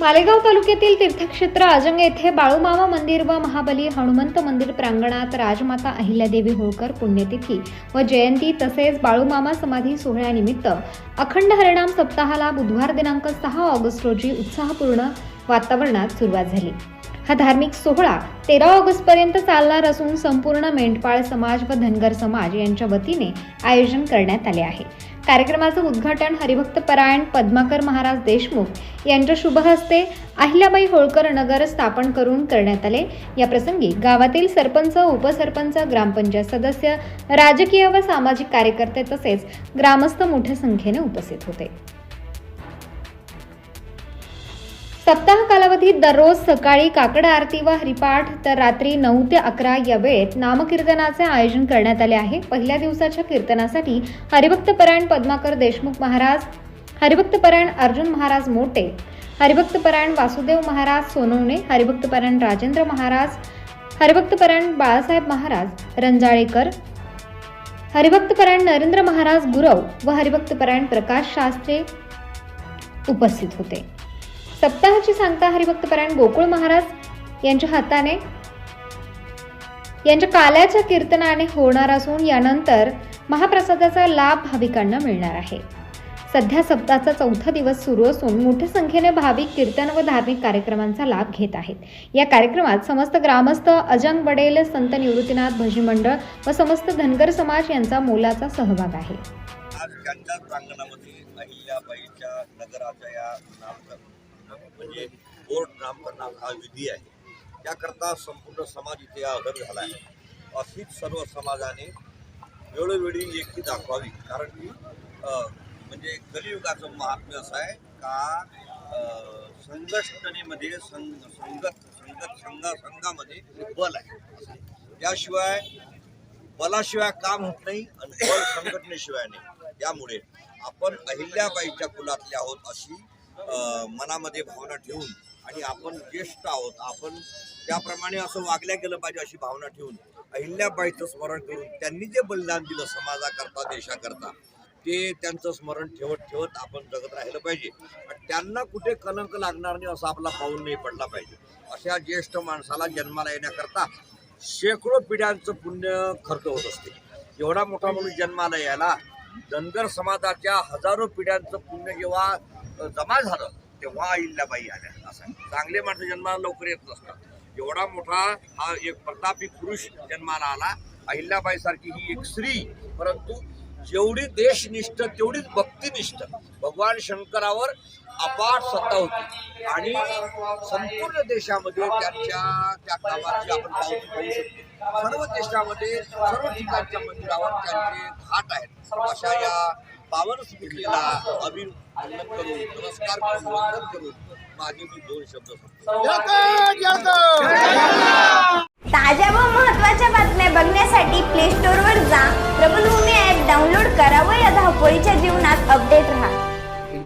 मालेगाव तालुक्यातील तीर्थक्षेत्र अजंग येथे बाळूमामा मंदिर व महाबली हनुमंत मंदिर प्रांगणात राजमाता अहिल्यादेवी होळकर पुण्यतिथी व जयंती तसेच बाळूमामा समाधी सोहळ्यानिमित्त अखंड हरिणाम सप्ताहाला बुधवार दिनांक सहा ऑगस्ट रोजी उत्साहपूर्ण वातावरणात सुरुवात झाली. हा धार्मिक सोहळा तेरा ऑगस्ट पर्यंत चालणार असून संपूर्ण मेंढपाळ समाज व धनगर समाज यांच्या वतीने आयोजन करण्यात आले आहे. कार्यक्रमाचं उद्घाटन हरिभक्त परायण पद्माकर महाराज देशमुख यांच्या शुभ हस्ते अहिल्याबाई होळकर नगर स्थापन करून करण्यात आले. या प्रसंगी गावातील सरपंच उपसरपंच ग्रामपंचायत सदस्य राजकीय व सामाजिक कार्यकर्ते तसेच ग्रामस्थ मोठ्या संख्येने उपस्थित होते. सप्ताह कालावधीत दररोज सकाळी काकड आरती व हरिपाठ तर रात्री नऊ ते अकरा या वेळेत नामकीर्तनाचे आयोजन करण्यात आले आहे. पहिल्या दिवसाच्या कीर्तनासाठी हरिभक्तपरायण पद्माकर देशमुख महाराज हरिभक्तपरायण अर्जुन महाराज मोटे हरिभक्तपरायण वासुदेव महाराज सोनवणे हरिभक्तपरायण राजेंद्र महाराज हरिभक्तपरायण बाळासाहेब महाराज रंजाळेकर हरिभक्तपरायण नरेंद्र महाराज गुरव व हरिभक्तपरायण प्रकाश शास्त्री उपस्थित होते. सप्ताहाची सांगता हरिभक्तपरायण गोकुळ महाराज यांच्या हाताने यांच्या काल्याच्या कीर्तनाने होणार असून यानंतर महाप्रसादाचा लाभ भाविकांना मिळणार आहे. सध्या सप्ताहाचा चौथा दिवस सुरू असून मोठ्या संख्येने भाविक कीर्तन व धार्मिक कार्यक्रमांचा लाभ घेत आहेत. या कार्यक्रमात समस्त ग्रामस्थ अजंग बडेल संत निवृत्तीनाथ भजी मंडळ व समस्त धनगर समाज यांचा मोलाचा सहभाग आहे. आज त्यांच्या प्रांगणामध्ये अहिल्याबाईच्या नगराच्या या म्हणजे बोर्ड नामकरणाचा हा विधी आहे. त्याकरता संपूर्ण समाज इथे हजर झाला आहे. अशीच सर्व समाजाने वेळोवेळी लेखी दाखवावी. कारण की म्हणजे कलियुगाचं महात्म्य असं आहे का संघटनेमध्ये संघ संगत संगत संघा संघामध्ये बल आहे. त्याशिवाय बलाशिवाय काम होत नाही आणि बल संघटनेशिवाय नाही. त्यामुळे आपण अहिल्याबाईच्या कुलातले आहोत अशी मनामध्ये भावना ठेवून आणि आपण ज्येष्ठ आहोत आपण त्याप्रमाणे असं वागल्या गेलं पाहिजे अशी भावना ठेवून अहिल्याबाईचं स्मरण करून त्यांनी जे बलिदान दिलं समाजाकरता देशाकरता ते त्यांचं स्मरण ठेवत ठेवत आपण जगत राहिलं पाहिजे. आणि त्यांना कुठे कलंक लागणार नाही असं आपला पाऊल नाही पडला पाहिजे. अशा ज्येष्ठ माणसाला जन्माला येण्याकरता शेकडो पिढ्यांचं पुण्य खर्च होत असते. एवढा मोठा माणूस जन्माला यायला धनगर समाजाच्या हजारो पिढ्यांचं पुण्य जेव्हा जमा झालं तेव्हा अहिल्याबाई आल्या. असं चांगले माणसं जन्माला लवकर येत नसतात. एवढा मोठा हा एक प्रतापी पुरुष जन्माला आला. अहिल्याबाई सारखी ही एक स्त्री परंतु जेवढी देशनिष्ठ तेवढीच भक्तिनिष्ठ. भगवान शंकरावर अपाट सत्ता होती. आणि संपूर्ण देशामध्ये त्यांच्या त्या कामाची आपण पावती पाहू शकतो. सर्व देशामध्ये सर्व ठिकाणच्या मंदिरावर त्यांचे घाट आहेत. अशा या पावन स्मृतीला अभिनंदन करून नमस्कार करून वंदन करून माझे मी दोन शब्द सांगतो. ताज्या व महत्त्वाच्या बातम्या बघण्यासाठी प्ले स्टोर वर जा प्रबलभूमी ऍप डाउनलोड करा व या धावपळीच्या जीवनात अपडेट राहा